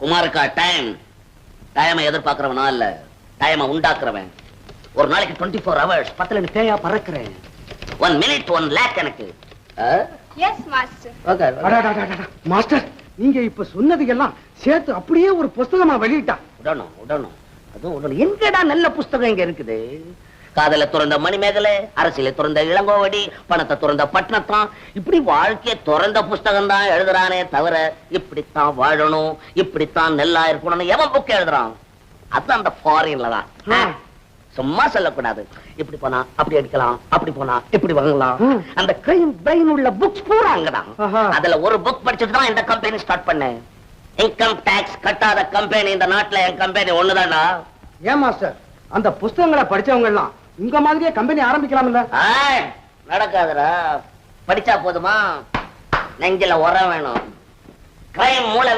குமாருக்கா time டைமை எதிர்பார்க்கறவனா இல்ல? டைமை உண்டாக்குறவன். ஒரு நாளைக்கு டுவெண்ட்டி ஃபோர் ஹவர்ஸ் பத்துல நீ பேயா பறக்கிறேன். ஒன் மினிட் ஒன் லேக் எனக்கு. மாஸ்டர் நீங்க இப்ப சொன்னது எல்லாம் சேர்த்து அப்படியே ஒரு புஸ்தகமா வெளியிட்டா. உடணும் உடணும் அதுவும் உடணும் எங்கடா நல்ல புஸ்தகம் இங்க இருக்குது? காதல துறந்த மணிமேகலை அரசியலை துறந்த இளங்கோவடி பணத்தை துறந்த பட்டணத்தான் இப்படி வாழ்க்கைய துறந்த புஸ்தகம் தான் எழுதுறானே தவிர இப்படித்தான் வாழணும் இப்படித்தான் நெல்லா இருக்கணும்னு எவன் புக் எழுதுறான்? அது அந்த ஃபாரின்ல தான். சும்மா சொல்லக்கூடாது. இப்படி போனா அப்படி அடிக்கலாம் அப்படி போனா இப்படி வாங்கலாம். அந்த கிரைம் பிரெயின் உள்ள புக்ஸ் பூரா அங்கதான். அதுல ஒரு புக் படிச்சுட்டு தான் இந்த கம்பெனி ஸ்டார்ட் பண்ணேன். இன்கம் டாக்ஸ் கட்டாத கம்பெனி இந்த நாட்டுல என் கம்பெனி ஒண்ணுதான்டா. ஏன் மாஸ்டர் அந்த புஸ்தகங்களை படிச்சவங்க எல்லாம் உங்க மாதிரியே கம்பெனி ஆரம்பிக்கலாம்ல. ஆய், படிச்சா போதுமா? நெஞ்சில உரம் வேணும். கிரைம் மூளை